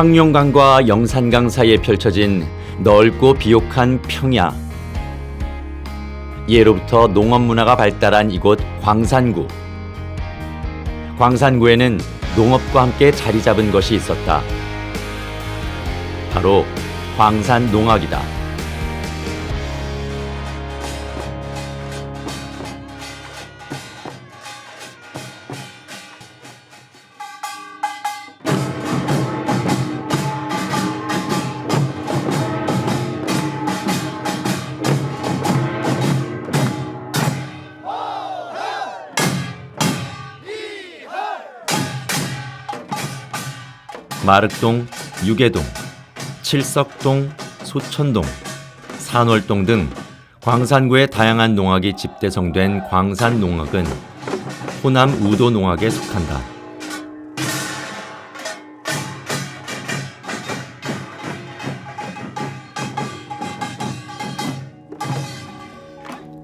황룡강과 영산강 사이에 펼쳐진 넓고 비옥한 평야. 예로부터 농업 문화가 발달한 이곳 광산구. 광산구에는 농업과 함께 자리 잡은 것이 있었다. 바로 광산 농악이다. 마륵동, 유계동, 칠석동, 소천동, 산월동 등 광산구의 다양한 농악이 집대성된 광산 농악은 호남 우도 농악에 속한다.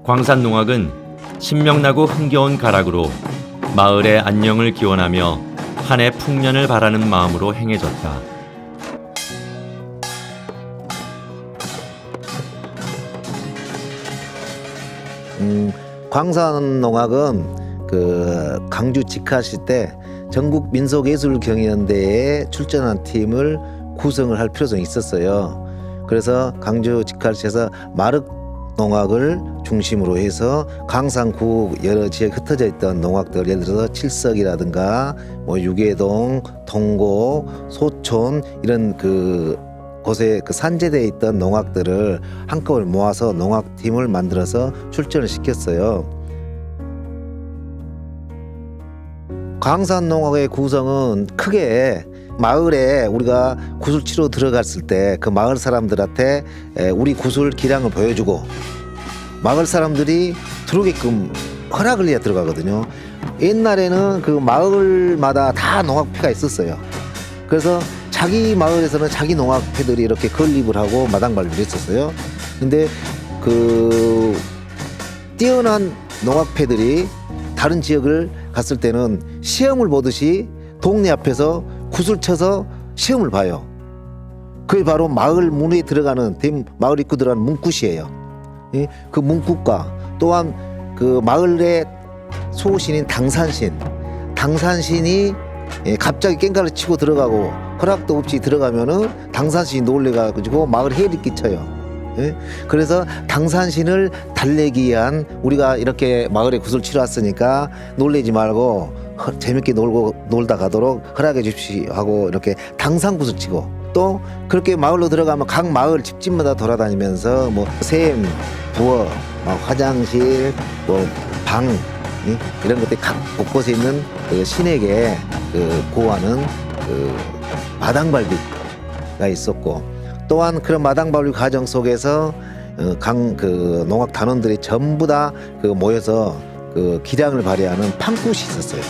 광산 농악은 신명나고 흥겨운 가락으로 마을의 안녕을 기원하며 한 해 풍년을 바라는 마음으로 행해졌다. 음, 광산농악은 그 강주 직하시 때 전국 민속예술경연대회에 출전한 팀을 구성을 할 필요성이 있었어요. 그래서 강주 직할시에서 마륵 농악을 중심으로 해서 강산구 여러 지역 흩어져 있던 농악들 예를 들어서 칠석이라든가 뭐 유계동, 동고, 소촌 이런 그 곳에 그 산재되어 있던 농악들을 한꺼번에 모아서 농악팀을 만들어서 출전을 시켰어요. 광산 농악의 구성은 크게 마을에 우리가 구슬 치러 들어갔을 때 그 마을 사람들한테 에, 우리 구슬 기량을 보여주고 마을 사람들이 들어오게끔 허락을 해야 들어가거든요. 옛날에는 그 마을마다 다 농악패가 있었어요. 그래서 자기 마을에서는 자기 농악패들이 이렇게 건립을 하고 마당 발리를 했었어요. 근데 그 뛰어난 농악패들이 다른 지역을 갔을 때는 시험을 보듯이 동네 앞에서 구슬 쳐서 시험을 봐요. 그게 바로 마을 문에 들어가는 대- 마을 입구 들어가는 문굿이에요. 예? 그 문굿과 또한 그 마을의 소신인 당산신, 당산신이 예, 갑자기 깽가를 치고 들어가고 허락도 없이 들어가면은 당산신이 놀래가지고 마을 해를 끼쳐요. 예? 그래서 당산신을 달래기 위한 우리가 이렇게 마을에 구슬 치러 왔으니까 놀래지 말고 허- 재밌게 놀고 놀다 가도록 허락해 주십시오 하고 이렇게 구슬 치고 또 그렇게 마을로 들어가면 각 마을 집집마다 돌아다니면서 뭐샘 부엌 뭐 화장실 뭐방 이런 것들이 각 곳곳에 있는 그 신에게 그 고하는 그 마당발비가 있었고 또한 그런 마당발비 과정 속에서 어, 강그 농악 단원들이 전부 다 그 모여서 그 기량을 발휘하는 판굿이 있었어요.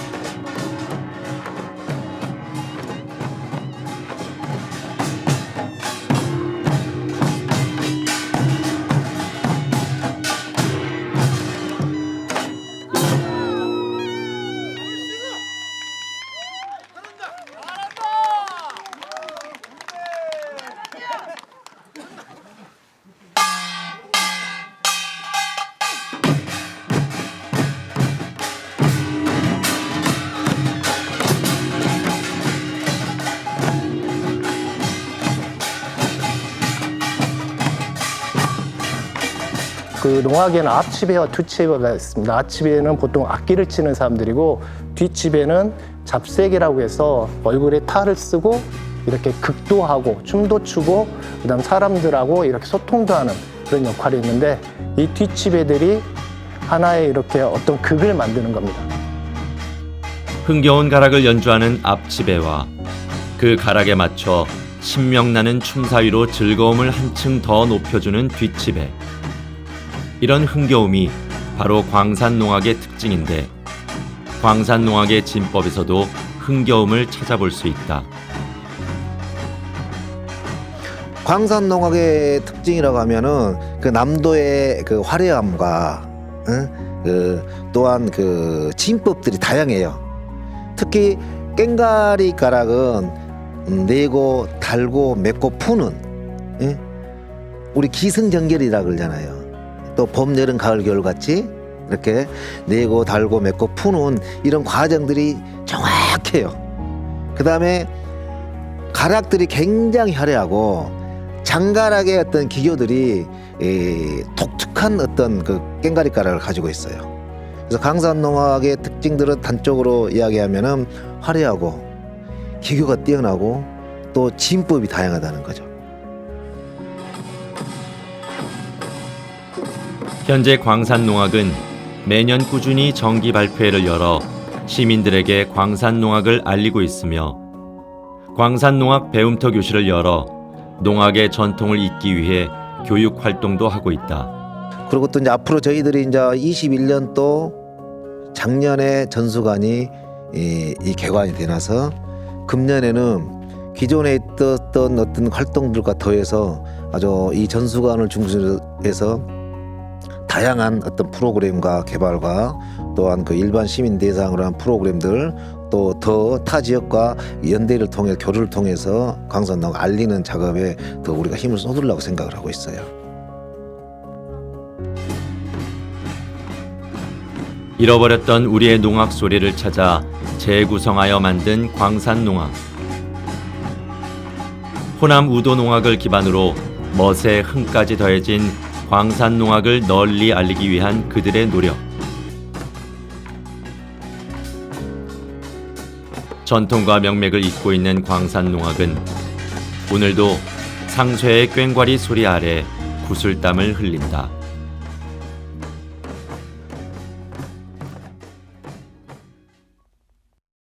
그 농악에는 앞치배와 뒤치배가 있습니다. 앞치배는 보통 악기를 치는 사람들이고 뒷치배는 잡색이라고 해서 얼굴에 탈을 쓰고 이렇게 극도 하고 춤도 추고 그다음 사람들하고 이렇게 소통도 하는 그런 역할이 있는데 이 뒷치배들이 하나의 이렇게 어떤 극을 만드는 겁니다. 흥겨운 가락을 연주하는 앞지배와 그 가락에 맞춰 신명나는 춤사위로 즐거움을 한층 더 높여주는 뒷지배. 이런 흥겨움이 바로 광산농악의 특징인데 광산농악의 진법에서도 흥겨움을 찾아볼 수 있다. 광산농악의 특징이라고 하면은 그 남도의 그 화려함과 응? 그 또한 그 진법들이 다양해요. 특히 깽가리 가락은 음, 내고 달고 맺고 푸는 예? 우리 기승전결이라 그러잖아요. 또 봄, 여름, 가을, 겨울 같이 이렇게 내고 달고 맺고 푸는 이런 과정들이 정확해요. 그 다음에 가락들이 굉장히 화려하고 장가락의 어떤 기교들이 이 독특한 어떤 그 깽가리 가락을 가지고 있어요. 그래서 강산농악의 특징들은 단적으로 이야기하면은 화려하고 기교가 뛰어나고 또 진법이 다양하다는 거죠. 현재 광산농악은 매년 꾸준히 정기 발표회를 열어 시민들에게 광산농악을 알리고 있으며 광산농악 배움터 교실을 열어 농악의 전통을 잇기 위해 교육 활동도 하고 있다. 그리고 또 이제 앞으로 저희들이 이제 21년 또 작년에 전수관이 이, 이 개관이 되나서 금년에는 기존에 있었던 어떤 활동들과 더해서 아주 이 전수관을 중심으로 해서 다양한 어떤 프로그램과 개발과 또한 그 일반 시민 대상으로 한 프로그램들 또 더 타 지역과 연대를 통해 교류를 통해서 광산농 알리는 작업에 더 우리가 힘을 쏟으려고 생각을 하고 있어요. 잃어버렸던 우리의 농악 소리를 찾아 재구성하여 만든 광산농악. 호남 우도 농악을 기반으로 멋의 흥까지 더해진 광산농악을 널리 알리기 위한 그들의 노력. 전통과 명맥을 잇고 있는 광산농악은 오늘도 상쇠의 꽹과리 소리 아래 구슬땀을 흘린다.